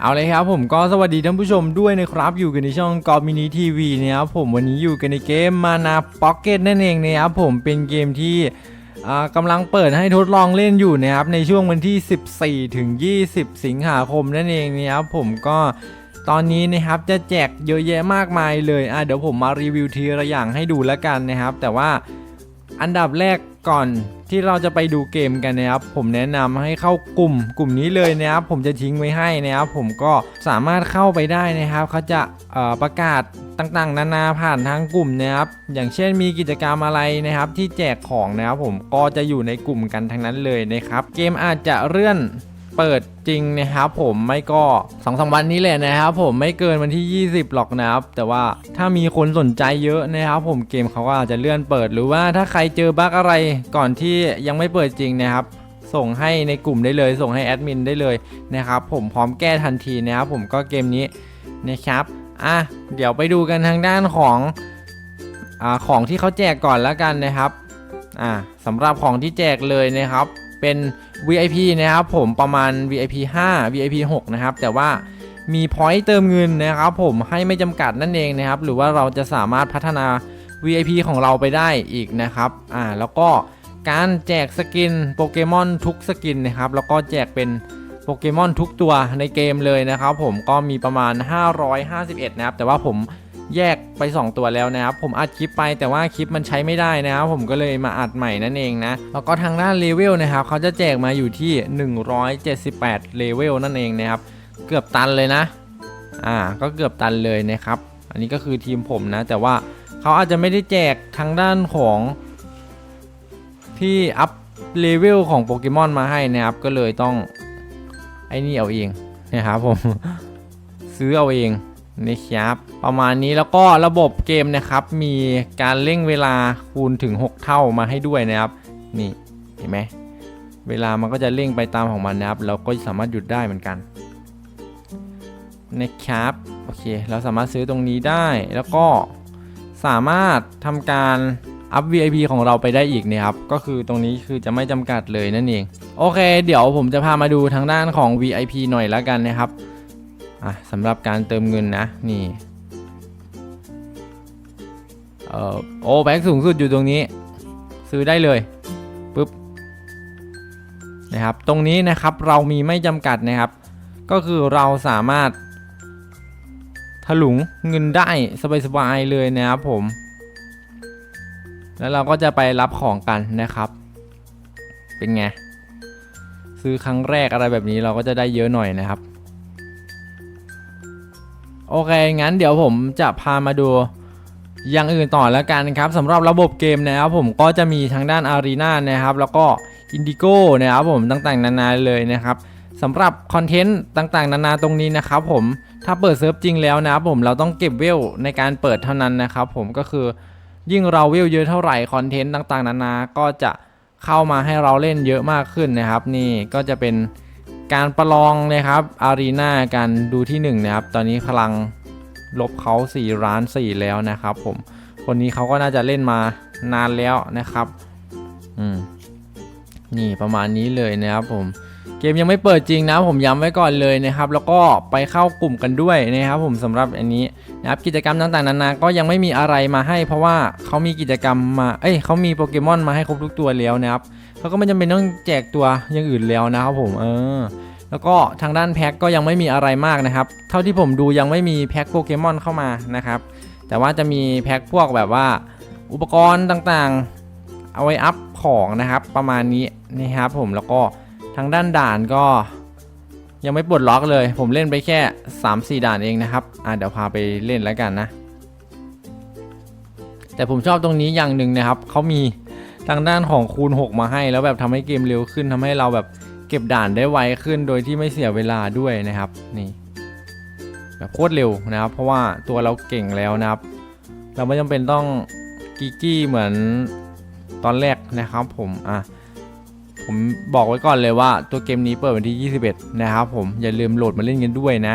เอาเลยครับผมก็สวัสดีท่านผู้ชมด้วยนะครับ อยู่กันในช่องกอมินิทีวีนะครับผมวันนี้อยู่กันในเกมมานาพ็อกเก็ตนั่นเองนะครับผมเป็นเกมที่กำลังเปิดให้ทดลองเล่นอยู่นะครับในช่วงวันที่ 14 ถึง 20 สิงหาคมนั่นเองนะครับผมก็ตอนนี้นะครับจะแจกเยอะแยะมากมายเลยอะเดี๋ยวผมมารีวิวทีละอย่างให้ดูแล้วกันนะครับ แต่ว่าอันดับแรก ก่อนที่เราจะไปดูเกมกันนะครับ ผมแนะนำให้เข้ากลุ่มกลุ่มนี้เลยนะครับ ผมจะทิ้งไว้ให้นะครับผมก็สามารถเข้าไปได้นะครับเขาจะประกาศต่างๆ นานาผ่านทางกลุ่มนะครับ อย่างเช่นมีกิจกรรมอะไรนะครับ ที่แจกของนะครับ ผมก็จะอยู่ในกลุ่มกันทั้งนั้นเลยนะครับ เกมอาจจะเลื่อน เปิดจริงนะครับผมไม่ก็2อสวันนี้แหละนะครับผมไม่เกินวันที่ 20 หรอกนะครับ แต่ว่าถ้ามีคนสนใจเยอะนะครับ ผมเกมเขาก็อาจจะเลื่อนเปิดหรือว่าถ้าใครเจอบั๊กอะไรก่อนที่ยังไม่เปิดจริงนะครับส่งให้ในกลุ่มได้เลย ส่งให้แอดมินได้เลยนะครับผมพร้อมแก้ทันทีนะครับผมก็เกมนี้นะครับอะเดี๋ยวไปดูกันทางด้านของอ่าของที่เขาแจกก่อนแล้วกันนะครับอ่าสำหรับของที่แจกเลยนะครับ เป็น VIP นะครับผมประมาณ VIP 5 VIP 6 นะครับ แต่ว่ามี point เติมเงินนะครับผมให้ไม่จำกัดนั่นเองนะครับ หรือว่าเราจะสามารถพัฒนา VIP ของเราไปได้อีกนะครับ อ่า แล้วก็การแจกสกินโปเกมอนทุกสกินนะครับ แล้วก็แจกเป็นโปเกมอนทุกตัวในเกมเลยนะครับ ผมก็มีประมาณ 551 นะครับ แต่ว่าผม แยกไป 2 ตัวแล้วนะครับผมอัดคลิปไปแต่ว่าคลิปมันใช้ไม่ได้นะครับผมก็เลยมาอัดใหม่นั่นเองนะแล้วก็ทางด้านเลเวลนะครับเขาจะแจกมาอยู่ที่ 178เลเวลนั่นเองนะครับเกือบตันเลยนะอ่าก็เกือบตันเลยนะครับอันนี้ก็คือทีมผมนะ แต่ว่าเขาอาจจะไม่ได้แจกทางด้านของที่อัพเลเวลของโปเกมอนมาให้นะครับก็เลยต้องไอ้นี่เอาเองนะครับผมซื้อเอาเอง นะครับ ประมาณนี้แล้วก็ระบบเกมนะครับ มีการเร่งเวลาคูณถึง 6 เท่ามาให้ด้วยนะครับ นี่เห็นไหมเวลามันก็จะเร่งไปตามของมันนะครับ เราก็สามารถหยุดได้เหมือนกันนะครับโอเค เราสามารถซื้อตรงนี้ได้แล้วก็สามารถทำการอัพ VIP ของเราไปได้อีกนะครับ ก็คือตรงนี้คือจะไม่จำกัดเลยนั่นเอง โอเค เดี๋ยวผมจะพามาดูทางด้านของ VIP หน่อยแล้วกันนะครับ อะสำหรับการเติมเงินนะ นี่เอ่อโอ้แพ็กสูงสุดอยู่ตรงนี้ ซื้อได้เลยปุ๊บนะครับ ตรงนี้นะครับเรามีไม่จำกัดนะครับ ก็คือเราสามารถถลุงเงินได้สบายๆเลยนะครับผม แล้วเราก็จะไปรับของกันนะครับ เป็นไง ซื้อครั้งแรกอะไรแบบนี้เราก็จะได้เยอะหน่อยนะครับ โอเค งั้นเดี๋ยวผมจะพามาดูอย่างอื่นต่อแล้วกันครับสำหรับระบบเกมนะครับผมก็จะมีทางด้านอารีนานะครับ แล้วก็อินดิโก้นะครับผมต่างๆ นานาเลยนะครับสำหรับคอนเทนต์ต่างๆ นานาตรงนี้นะครับผมถ้าเปิดเซิร์ฟจริงแล้วนะครับผมเราต้องเก็บเวลในการเปิดเท่านั้นนะครับผมก็คือยิ่งเราเวลเยอะเท่าไหร่คอนเทนต์ต่างๆ นานาก็จะเข้ามาให้เราเล่นเยอะมากขึ้นนะครับ นี่ก็จะเป็น การประลองนะครับอารีนาการดูที่1นะครับ ตอนนี้พลังลบเขา4ล้าน4แล้วนะครับ ผมคนนี้เขาก็น่าจะเล่นมานานแล้วนะครับอืมนี่ประมาณนี้เลยนะครับผมเกมยังไม่เปิดจริงนะผมย้ำไว้ก่อนเลยนะครับ แล้วก็ไปเข้ากลุ่มกันด้วยนะครับ ผมสำหรับอันนี้นะครับกิจกรรมต่างๆนานาก็ยังไม่มีอะไรมาให้ เพราะว่าเขามีกิจกรรมมาเอ้ยเขามีโปเกมอนมาให้ครบทุกตัวแล้วนะครับ เขาก็ไม่จำเป็นต้องแจกตัวอย่างอื่นแล้วนะครับผมเออแล้วก็ทางด้านแพ็คก็ยังไม่มีอะไรมากนะครับ เท่าที่ผมดูยังไม่มีแพ็คโปเกมอนเข้ามานะครับ แต่ว่าจะมีแพ็คพวกแบบว่าอุปกรณ์ต่างๆ เอาไว้อัพของนะครับ ประมาณนี้นะครับผมแล้วก็ทางด้านด่านก็ยังไม่ปลดล็อกเลย ผมเล่นไปแค่ 3-4 ด่านเองนะครับอะเดี๋ยวพาไปเล่นแล้วกันนะ แต่ผมชอบตรงนี้อย่างหนึ่งนะครับเขามี ทางด้านของคูณ 6 มาให้ แล้วแบบทำให้เกมเร็วขึ้นทำให้เราแบบเก็บด่านได้ไวขึ้นโดยที่ไม่เสียเวลาด้วยนะครับนี่แบบโคตรเร็วนะครับ เพราะว่าตัวเราเก่งแล้วนะครับ เราไม่จำเป็นต้องกีกี้เหมือนตอนแรกนะครับผมอะผมบอกไว้ก่อนเลยว่าตัวเกมนี้เปิดวันที่ 21 นะครับผมอย่าลืมโหลดมาเล่นกันด้วยนะ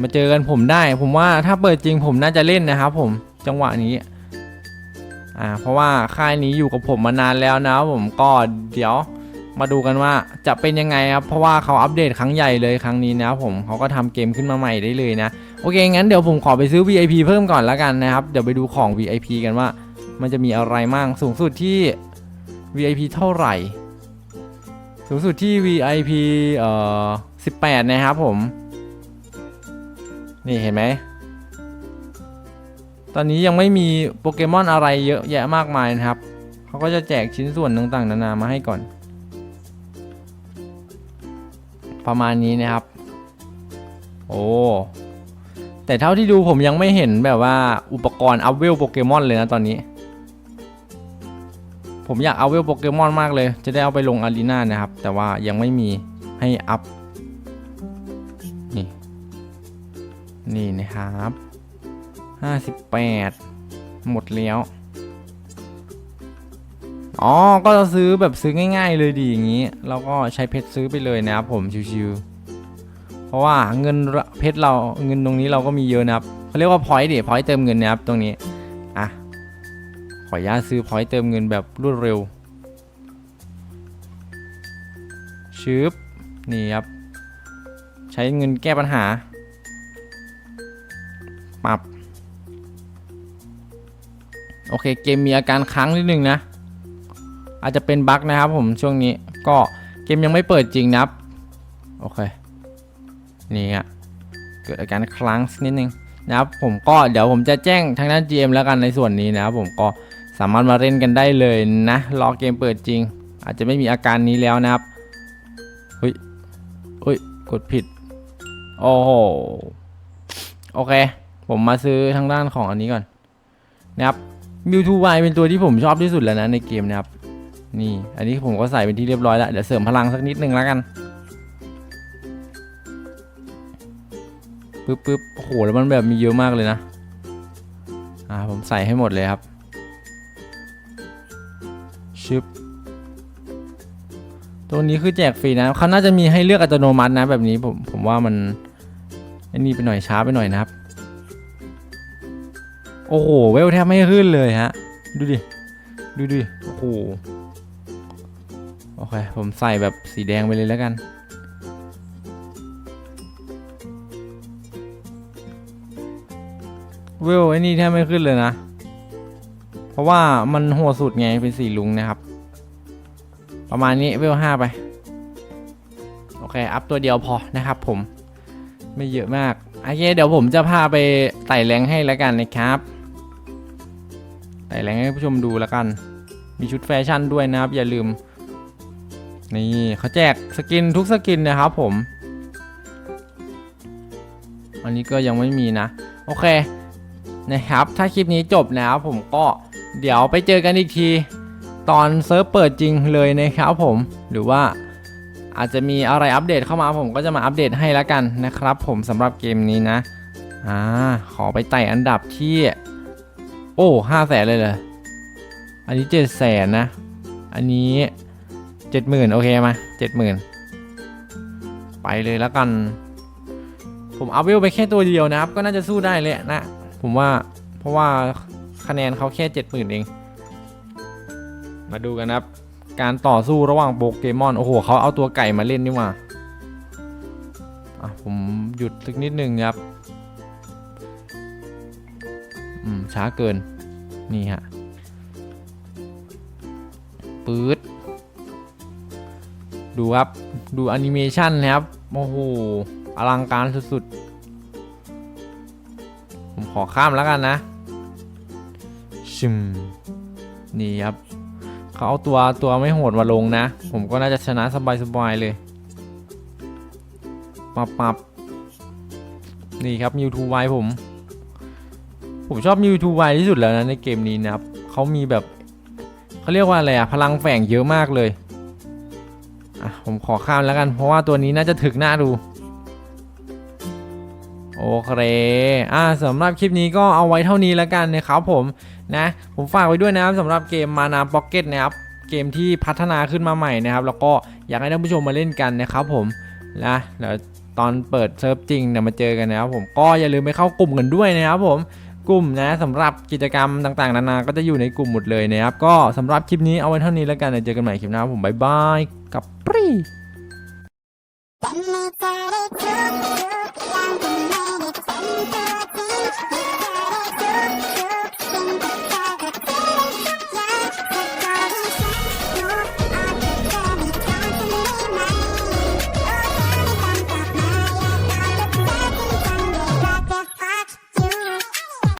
มาเจอกันผมได้ ผมว่าถ้าเปิดจริงผมน่าจะเล่นนะครับผมจังหวะนี้ อ่าเพราะว่าค่ายนี้อยู่กับผมมานานแล้วนะผมก็เดี๋ยวมาดูกันว่าจะเป็นยังไงครับเพราะว่าเขาอัปเดตครั้งใหญ่เลยครั้งนี้นะผมเขาก็ทำเกมขึ้นมาใหม่ได้เลยนะโอเคงั้นเดี๋ยวผมขอไปซื้อ VIP เพิ่มก่อนแล้วกันนะครับเดี๋ยวไปดูของ VIP กันว่า มันจะมีอะไรมั่งสูงสุดที่ VIP เท่าไหร่ สูงสุดที่ VIP เอ่อ18 นะครับผม นี่เห็นไหม ตอนนี้ยังไม่มีโปเกมอนอะไรเยอะแยะมากมายนะครับ เขาก็จะแจกชิ้นส่วนต่างๆ นานามาให้ก่อน ประมาณนี้นะครับ โอ้แต่เท่าที่ดูผมยังไม่เห็นแบบว่าอุปกรณ์อัพเวลโปเกมอนเลยนะตอนนี้ ผมอยากเอาเวลโปเกมอนมากเลย จะได้เอาไปลงอารีนานะครับ แต่ว่ายังไม่มีให้อัพ นี่ นี่นะครับ 58หมดแล้ว อ๋อ ก็จะซื้อแบบซื้อง่าย ๆ เลยดีอย่างนี้ เราก็ใช้เพชรซื้อไปเลยนะครับผมชิวๆเพราะว่าเงินเพชรเราเงินตรงนี้เราก็มีเยอะนะครับเขาเรียกว่าพอยต์ดิพอยต์เติมเงินนะครับตรงนี้ อะ ขออนุญาตซื้อพอยต์เติมเงินแบบรวดเร็วชึบนี่ครับ ใช้เงินแก้ปัญหา ปรับ โอเคเกมมีอาการค้างนิดนึงนะ อาจจะเป็นบั๊กนะครับผมช่วงนี้ก็เกมยังไม่เปิดจริงนะครับ โอเค นี่อะเกิดอาการคลังนิดนึงนะครับผมก็เดี๋ยวผมจะแจ้งทางด้าน GM แล้วกันในส่วนนี้นะครับผมก็สามารถมาเล่นกันได้เลยนะ รอเกมเปิดจริง อาจจะไม่มีอาการนี้แล้วนะครับเฮ้ยเฮ้ยกดผิด โอ้โหโอเค ผมมาซื้อทางด้านของอันนี้ก่อนนะครับ มิวทูไวเป็นตัวที่ผมชอบที่สุดแล้วนะในเกมนะครับ นี่ อันนี้ผมก็ใส่เป็นที่เรียบร้อยแล้ว เดี๋ยวเสริมพลังสักนิดนึงแล้วกัน ปึ๊บปึ๊บโอ้โห แล้วมันแบบมีเยอะมากเลยนะ อ่า ผมใส่ให้หมดเลยครับ ชึบ ตัวนี้คือแจกฟรีนะ เขาน่าจะมีให้เลือกอัตโนมัตินะแบบนี้ผม ผมว่ามันไอ้นี่ไปหน่อยช้าไปหน่อยนะครับ โอ้โห เวลแทบไม่ขึ้นเลยฮะ ดูดิ ดูดิ โอ้โห โอเค ผมใส่แบบสีแดงไปเลยแล้วกัน เวลไอ้นี่แทบไม่ขึ้นเลยนะ เพราะว่ามันหัวสุดไงเป็นสีลุงนะครับ ประมาณนี้เวลห้าไป โอเค อัพตัวเดียวพอนะครับผม ไม่เยอะมากโอเคเดี๋ยวผมจะพาไปไต่แรงให้แล้วกันนะครับ ไต่แรงให้ผู้ชมดูแล้วกัน มีชุดแฟชั่นด้วยนะครับ อย่าลืม นี่เขาแจกสกินทุกสกินนะครับผม อันนี้ก็ยังไม่มีนะ โอเคนะครับ ถ้าคลิปนี้จบนะครับผมก็เดี๋ยวไปเจอกันอีกที ตอนเซิร์ฟเปิดจริงเลยนะครับผม หรือว่าอาจจะมีอะไรอัปเดตเข้ามาผมก็จะมาอัปเดตให้แล้วกันนะครับ ผมสำหรับเกมนี้นะอ่าขอไปไต่อันดับที่ โอ้ห้าแสนเลยเหรออันนี้เจ็ดแสนนะ อันนี้เจ็ดหมื่นโอเคมาเจ็ดหมื่นไปเลยแล้วกัน ผมอัพเวลไปแค่ตัวเดียวนะครับ ก็น่าจะสู้ได้เลยนะ ผมว่าเพราะว่าคะแนนเขาแค่เจ็ดหมื่นเอง มาดูกันนะครับ การต่อสู้ระหว่างโปเกมอน โอ้โหเขาเอาตัวไก่มาเล่นนี่ว่าอะผมหยุดสักนิดนึงครับ ช้าเกิน นี่ฮะปื๊ดดูครับ ดูแอนิเมชันนะครับ โอ้โห อลังการสุดๆ ผมขอข้ามแล้วกันนะ ชิม นี่ครับ เขาเอาตัวตัวไม่โหดมาลงนะ ผมก็น่าจะชนะสบายๆเลยปับปับนี่ครับมิวทูไวผม ผมชอบมิวทูไวที่สุดแล้วนะในเกมนี้นะครับเขามีแบบเขาเรียกว่าอะไรอะพลังแฝงเยอะมากเลยอะผมขอข้ามแล้วกัน เพราะว่าตัวนี้น่าจะถึกหน้าดู โอเคอ่าสำหรับคลิปนี้ก็เอาไว้เท่านี้แล้วกันนะครับผมนะผมฝากไว้ด้วยนะครับสำหรับเกมมานาพ็อกเก็ตนะครับเกมที่พัฒนาขึ้นมาใหม่นะครับ แล้วก็อยากให้ท่านผู้ชมมาเล่นกันนะครับผมนะเดี๋ยวตอนเปิดเซิร์ฟจริงเนี่ยมาเจอกันนะครับผมก็อย่าลืมไปเข้ากลุ่มกันด้วยนะครับผม กลุ่มนะสำหรับกิจกรรมต่างๆ นานา ก็จะอยู่ในกลุ่มหมดเลยนะครับ ก็สำหรับคลิปนี้เอาไว้เท่านี้แล้วกันเจอกันใหม่คลิปหน้าผมบ๊ายบายกับปรี